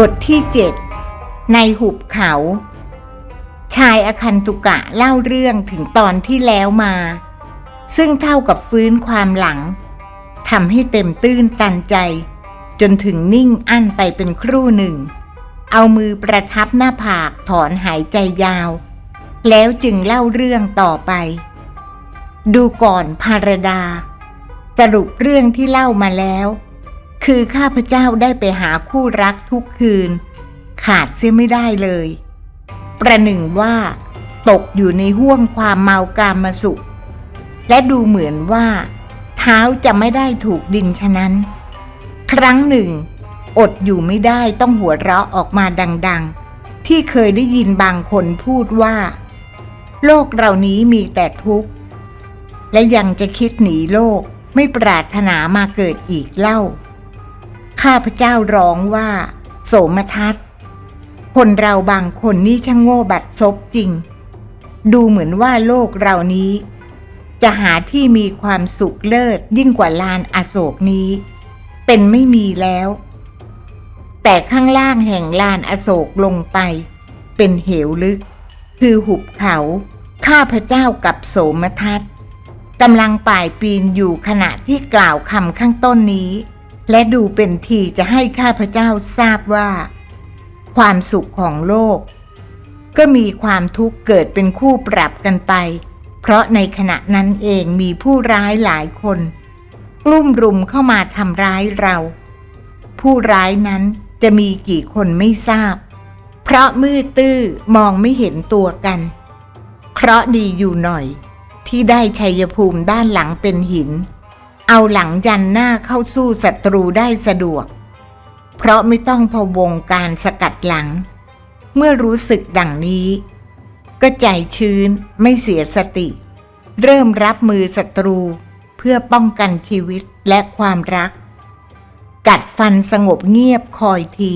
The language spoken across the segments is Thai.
บทที่เจ็ดในหุบเขา ชายอคันตุกะเล่าเรื่องถึงตอนที่แล้วมา ซึ่งเท่ากับฟื้นความหลังทำให้เต็มตื้นตันใจ จนถึงนิ่งอั้นไปเป็นครู่หนึ่ง เอามือประทับหน้าผากถอนหายใจยาว แล้วจึงเล่าเรื่องต่อไป ดูก่อนภารดา สรุปเรื่องที่เล่ามาแล้ว คือข้าพเจ้าได้ไปหาคู่รักทุกคืน ขาดเสียไม่ได้เลย ประหนึ่งว่าตกอยู่ในห่วงความเมากามมาสุข และดูเหมือนว่า เท้าจะไม่ได้ถูกดินฉะนั้น ครั้งหนึ่ง อดอยู่ไม่ได้ต้องหัวเราะออกมาดัง ๆ ที่เคยได้ยินบางคนพูดว่า โลกเรานี้มีแต่ทุกข์ และยังจะคิดหนีโลกไม่ปรารถนามาเกิดอีกเล่า ข้าพเจ้าร้องว่า โสมทัศน์คนเราบางคนนี่ช่างโง่บัดซบจริง ดูเหมือนว่าโลกเรานี้ จะหาที่มีความสุขเลิศยิ่งกว่าลานอโศกนี้ เป็นไม่มีแล้ว แต่ข้างล่างแห่งลานอโศกลงไป เป็นเหวลึก คือหุบเขา ข้าพเจ้ากับโสมทัศน์กำลังป่ายปีนอยู่ขณะที่กล่าวคำข้างต้นนี้ และดูเป็นทีจะให้ข้าพเจ้าทราบว่า ความสุขของโลก ก็มีความทุกข์เกิดเป็นคู่ปรับกันไป เพราะในขณะนั้นเองมีผู้ร้ายหลายคน กลุ่มรุมเข้ามาทำร้ายเรา ผู้ร้ายนั้นจะมีกี่คนไม่ทราบ เพราะมืดตื้อมองไม่เห็นตัวกัน เคราะดีอยู่หน่อย ที่ได้ชัยภูมิด้านหลังเป็นหิน เอาหลังยันหน้าเข้าสู้ศัตรูได้สะดวก เพราะไม่ต้องพะวงการสกัดหลัง เมื่อรู้สึกดังนี้ ก็ใจชื้นไม่เสียสติ เริ่มรับมือศัตรูเพื่อป้องกันชีวิตและความรัก กัดฟันสงบเงียบคอยที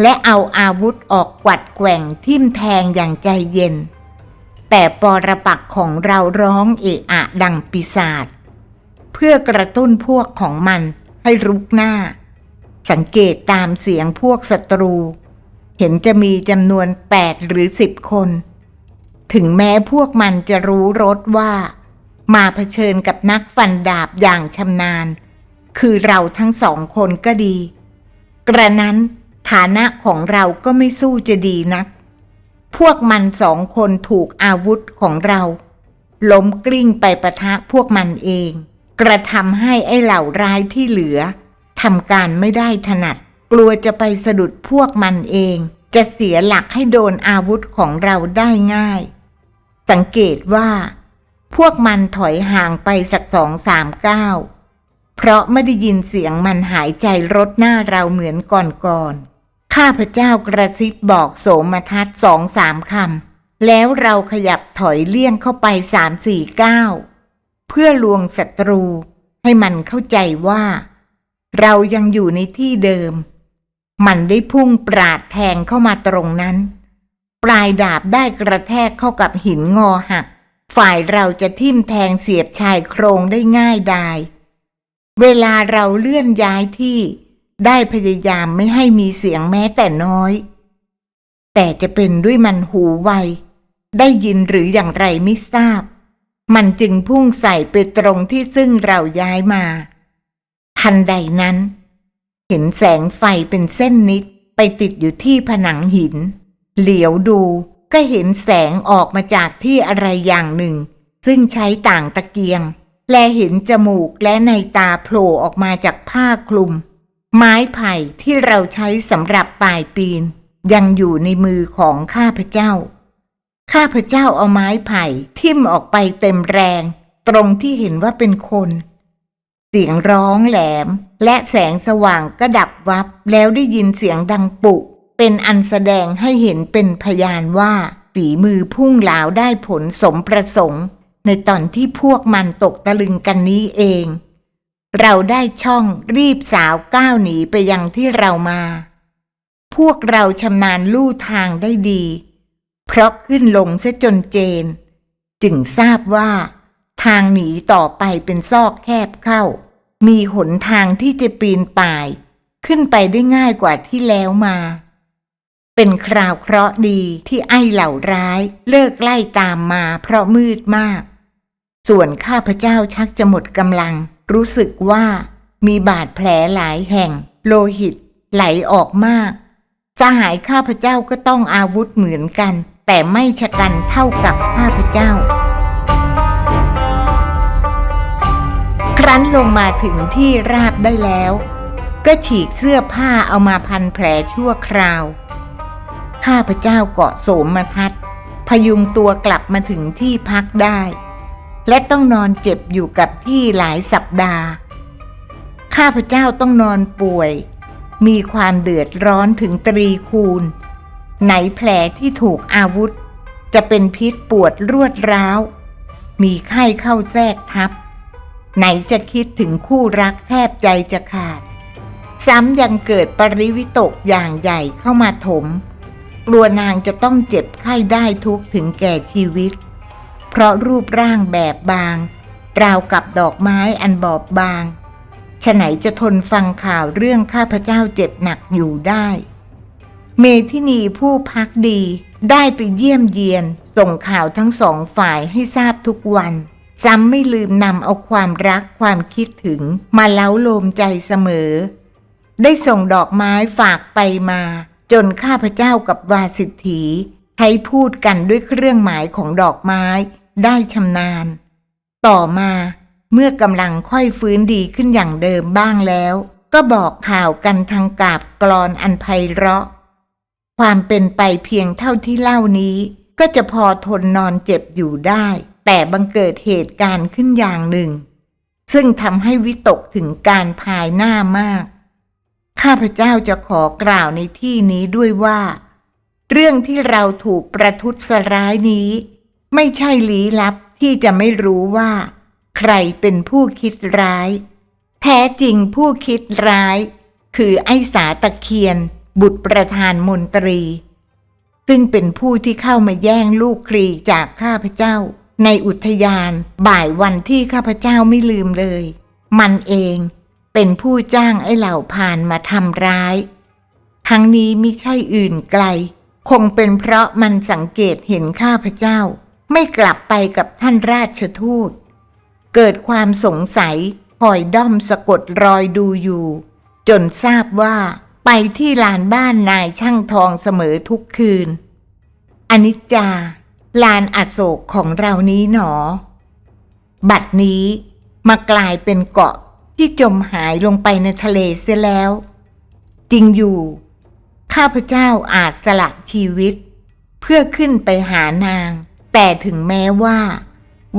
และเอาอาวุธออกกวัดแกว่งทิ่มแทงอย่างใจเย็น แต่ปรปักของเราร้องเอะอะดังปีศาจ เพื่อกระตุ้นพวกของมันให้รุกหน้า สังเกตตามเสียงพวกศัตรู เห็นจะมีจำนวนแปดหรือสิบคน ถึงแม้พวกมันจะรู้รสว่า มาเผชิญกับนักฟันดาบอย่างชำนาญ คือเราทั้งสองคนก็ดี กระนั้นฐานะของเราก็ไม่สู้จะดีนัก พวกมันสองคนถูกอาวุธของเรา ล้มกลิ้งไปประทะพวกมันเอง กระทำให้ไอ้เหล่าร้ายที่เหลือทำการไม่ได้ถนัด กลัวจะไปสะดุดพวกมันเอง จะเสียหลักให้โดนอาวุธของเราได้ง่าย สังเกตว่า พวกมันถอยห่างไปสักสองสามก้าวเพราะไม่ได้ยินเสียงมันหายใจรถหน้าเราเหมือนก่อนๆข้าพเจ้ากระซิบบอกโสมทัศสองสามคำแล้วเราขยับถอยเลี่ยงเข้าไปสามสี่ก้าว เพื่อลวงศัตรู ให้มันเข้าใจว่า เรายังอยู่ในที่เดิม มันได้พุ่งปราดแทงเข้ามาตรงนั้น ปลายดาบได้กระแทกเข้ากับหินงอหัก ฝ่ายเราจะทิ่มแทงเสียบชายโครงได้ง่ายดายเวลาเราเลื่อนย้ายที่ได้พยายามไม่ให้มีเสียงแม้แต่น้อย แต่จะเป็นด้วยมันหูไว ได้ยินหรืออย่างไรไม่ทราบ มันจึงพุ่งใส่ไปตรงที่ซึ่งเราย้ายมา ทันใดนั้น เห็นแสงไฟเป็นเส้นนิดไปติดอยู่ที่ผนังหิน เหลียวดูก็เห็นแสงออกมาจากที่อะไรอย่างหนึ่ง ซึ่งใช้ต่างตะเกียง และเห็นจมูกและในตาโผล่ออกมาจากผ้าคลุม ไม้ไผ่ที่เราใช้สำหรับปลายปีน ยังอยู่ในมือของข้าพเจ้า ข้าพเจ้าเอาไม้ไผ่ทิ่มออกไปเต็มแรง ตรงที่เห็นว่าเป็นคน เสียงร้องแหลม และแสงสว่างก็ดับวับแล้วได้ยินเสียงดังปุกเป็นอันแสดงให้เห็นเป็นพยานว่าฝีมือพุ่งหลาวได้ผลสมประสงค์ ในตอนที่พวกมันตกตะลึงกันนี้เอง เราได้ช่องรีบสาวก้าวหนีไปยังที่เรามา พวกเราชำนาญลู่ทางได้ดี เพราะขึ้นลงเสจนเจน จึงทราบว่า ทางหนีต่อไปเป็นซอกแคบเข้า มีหนทางที่จะปีนป่าย ขึ้นไปได้ง่ายกว่าที่แล้วมา เป็นคราวเคราะห์ดีที่ไอ้เหล่าร้ายเลิกไล่ตามมาเพราะมืดมาก ส่วนข้าพเจ้าชักจะหมดกำลัง รู้สึกว่ามีบาดแผลหลายแห่ง โลหิตไหลออกมาก สหายข้าพเจ้าก็ต้องอาวุธเหมือนกัน แต่ไม่ชะกันเท่ากับข้าพเจ้า ครั้นลงมาถึงที่ราบได้แล้ว ก็ฉีกเสื้อผ้าเอามาพันแผลชั่วคราว ข้าพเจ้าเกาะโสมมาทัดพยุงตัวกลับมาถึงที่พักได้ และต้องนอนเจ็บอยู่กับที่หลายสัปดาห์ ข้าพเจ้าต้องนอนป่วย มีความเดือดร้อนถึงตรีคูณ ไหนแผลที่ถูกอาวุธ จะเป็นพิษปวดรวดร้าว มีไข้เข้าแทรกทับ ไหนจะคิดถึงคู่รักแทบใจจะขาด ซ้ำยังเกิดปริวิตกอย่างใหญ่เข้ามาถม กลัวนางจะต้องเจ็บไข้ได้ทุกถึงแก่ชีวิต เพราะรูปร่างแบบบาง ราวกับดอกไม้อันบอบบางฉะไหนจะทนฟังข่าวเรื่องข้าพเจ้าเจ็บหนักอยู่ได้ เมทินีผู้พักดี ได้ไปเยี่ยมเยียน ส่งข่าวทั้งสองฝ่ายให้ทราบทุกวัน ซ้ำไม่ลืมนำเอาความรักความคิดถึง มาเล้าโลมใจเสมอ ได้ส่งดอกไม้ฝากไปมา จนข้าพเจ้ากับวาสิทธีใช้พูดกันด้วยเครื่องหมายของดอกไม้ได้ชำนาญ ต่อมาเมื่อกำลังค่อยฟื้นดีขึ้นอย่างเดิมบ้างแล้ว ก็บอกข่าวกันทางกาบกรอนอันไพเราะ ความเป็นไปเพียงเท่าที่เล่านี้ ก็จะพอทนนอนเจ็บอยู่ได้ แต่บังเกิดเหตุการณ์ขึ้นอย่างหนึ่ง ซึ่งทำให้วิตกถึงการภายหน้ามาก ข้าพเจ้าจะขอกล่าวในที่นี้ด้วยว่า เรื่องที่เราถูกประทุษร้ายนี้ ไม่ใช่ลี้ลับที่จะไม่รู้ว่า ใครเป็นผู้คิดร้าย แท้จริงผู้คิดร้าย คือไอ้สาตะเคียน บุตรประธานมนตรี ซึ่งเป็นผู้ที่เข้ามาแย่งลูกครีจากข้าพเจ้า ในอุทยานบ่ายวันที่ข้าพเจ้าไม่ลืมเลย มันเองเป็นผู้จ้างไอ้เหล่าพานมาทำร้าย ทั้งนี้มิใช่อื่นไกล คงเป็นเพราะมันสังเกตเห็นข้าพเจ้า ไม่กลับไปกับท่านราชทูต เกิดความสงสัยคอยด้อมสะกดรอยดูอยู่ จนทราบว่า ไปที่ลานบ้านนายช่างทองเสมอทุกคืน อนิจจา ลานอโศกของเรานี้หนอ บัดนี้มากลายเป็นเกาะที่จมหายลงไปในทะเลเสียแล้ว จริงอยู่ ข้าพเจ้าอาจสละชีวิต เพื่อขึ้นไปหานาง แต่ถึงแม้ว่า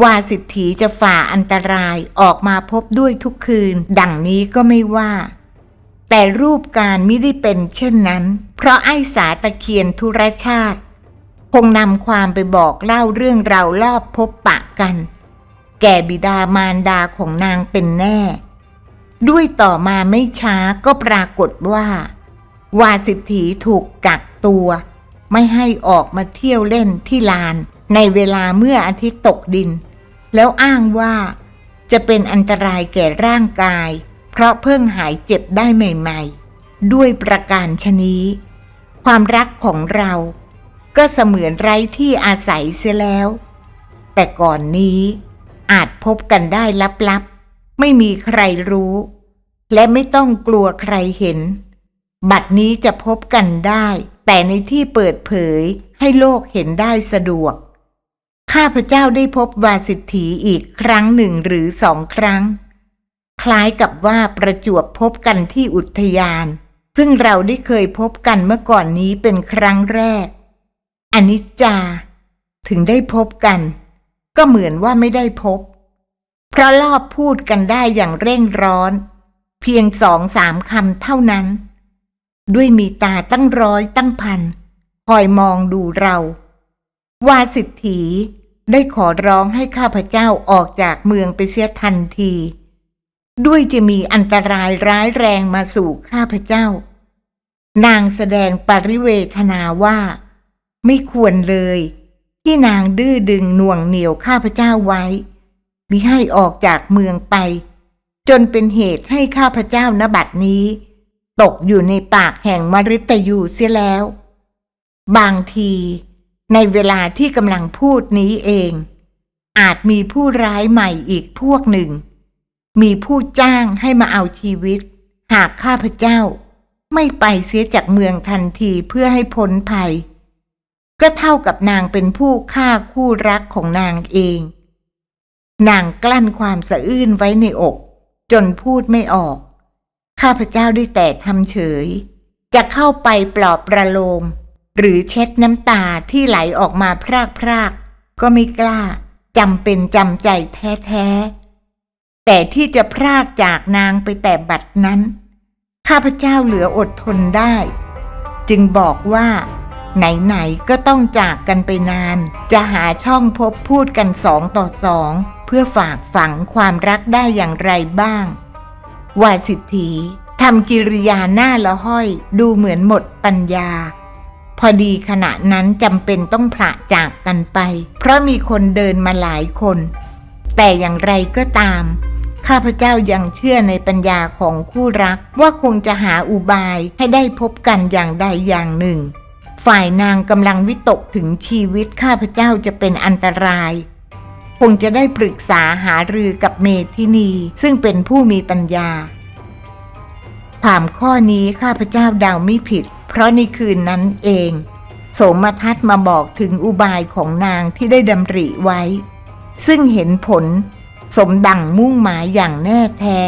วาสิทธีจะฝ่าอันตรายออกมาพบด้วยทุกคืน ดังนี้ก็ไม่ว่า แต่รูปการไม่ได้เป็นเช่นนั้น เพราะไอ้สาตะเคียนธุรชาติ คงนำความไปบอกเล่าเรื่องเราวรอบพบปะกัน แก่บิดามารดาของนางเป็นแน่ ด้วยต่อมาไม่ช้าก็ปรากฏว่า วาสิทธีถูกกักตัว ไม่ให้ออกมาเที่ยวเล่นที่ลาน ในเวลาเมื่ออาทิตย์ตกดิน แล้วอ้างว่าจะเป็นอันตรายแก่ร่างกาย เพราะเพิ่งหายเจ็บได้ใหม่ๆ ด้วยประการชนี้ ความรักของเราก็เสมือนไร้ที่อาศัยเสียแล้ว แต่ก่อนนี้อาจพบกันได้ลับๆ ไม่มีใครรู้ และไม่ต้องกลัวใครเห็น บัดนี้จะพบกันได้ แต่ในที่เปิดเผยให้โลกเห็นได้สะดวก ข้าพเจ้าได้พบวาสิทธีอีกครั้งหนึ่งหรือสองครั้ง คล้ายกับว่าประจวบพบกันที่อุทยาน ซึ่งเราได้เคยพบกันเมื่อก่อนนี้เป็นครั้งแรก อนิจจา ถึงได้พบกัน ก็เหมือนว่าไม่ได้พบ เพราะรอบพูดกันได้อย่างเร่งร้อน เพียงสองสามคำเท่านั้น ด้วยมีตาตั้งร้อยตั้งพันคอยมองดูเราวาสิทธีได้ขอร้องให้ข้าพเจ้าออกจากเมืองไปเสียทันที ด้วยจะมีอันตรายร้ายแรงมาสู่ข้าพเจ้า นางแสดงปริเวทนาว่า ไม่ควรเลย ที่นางดื้อดึงน่วงเหนียวข้าพเจ้าไว้มิให้ออกจากเมืองไป จนเป็นเหตุให้ข้าพเจ้าณบัดนี้ ตกอยู่ในปากแห่งมฤตยูเสียแล้ว บางทีในเวลาที่กำลังพูดนี้เอง อาจมีผู้ร้ายใหม่อีกพวกหนึ่ง มีผู้จ้างให้มาเอาชีวิต หากข้าพเจ้า ไม่ไปเสียจากเมืองทันทีเพื่อให้พ้นภัย ก็เท่ากับนางเป็นผู้ฆ่าคู่รักของนางเอง นางกลั้นความสะอื้นไว้ในอก จนพูดไม่ออก ข้าพเจ้าได้แต่ทำเฉย จะเข้าไปปลอบประโลม หรือเช็ดน้ำตาที่ไหลออกมาพรากพรากๆก็ไม่กล้าจำเป็นจำใจแท้ๆ แต่ที่จะพรากจากนางไปแต่บัดนั้น ข้าพเจ้าเหลืออดทนได้ จึงบอกว่า ไหนๆก็ต้องจากกันไปนาน จะหาช่องพบพูดกันสองต่อสอง เพื่อฝากฝังความรักได้อย่างไรบ้าง วาสิทธีทำกิริยาหน้าละห้อย ดูเหมือนหมดปัญญา พอดีขณะนั้นจำเป็นต้องผละจากกันไป เพราะมีคนเดินมาหลายคน แต่อย่างไรก็ตาม ข้าพเจ้ายังเชื่อในปัญญาของคู่รัก ว่าคงจะหาอุบายให้ได้พบกันอย่างใดอย่างหนึ่ง ฝ่ายนางกำลังวิตกถึงชีวิตข้าพเจ้าจะเป็นอันตราย คงจะได้ปรึกษาหารือกับเมธินีซึ่งเป็นผู้มีปัญญา ความข้อนี้ข้าพเจ้าเดาไม่ผิด เพราะในคืนนั้นเอง โสมทัศน์มาบอกถึงอุบายของนางที่ได้ดำริไว้ ซึ่งเห็นผล สมดังมุ่งหมายอย่างแน่แท้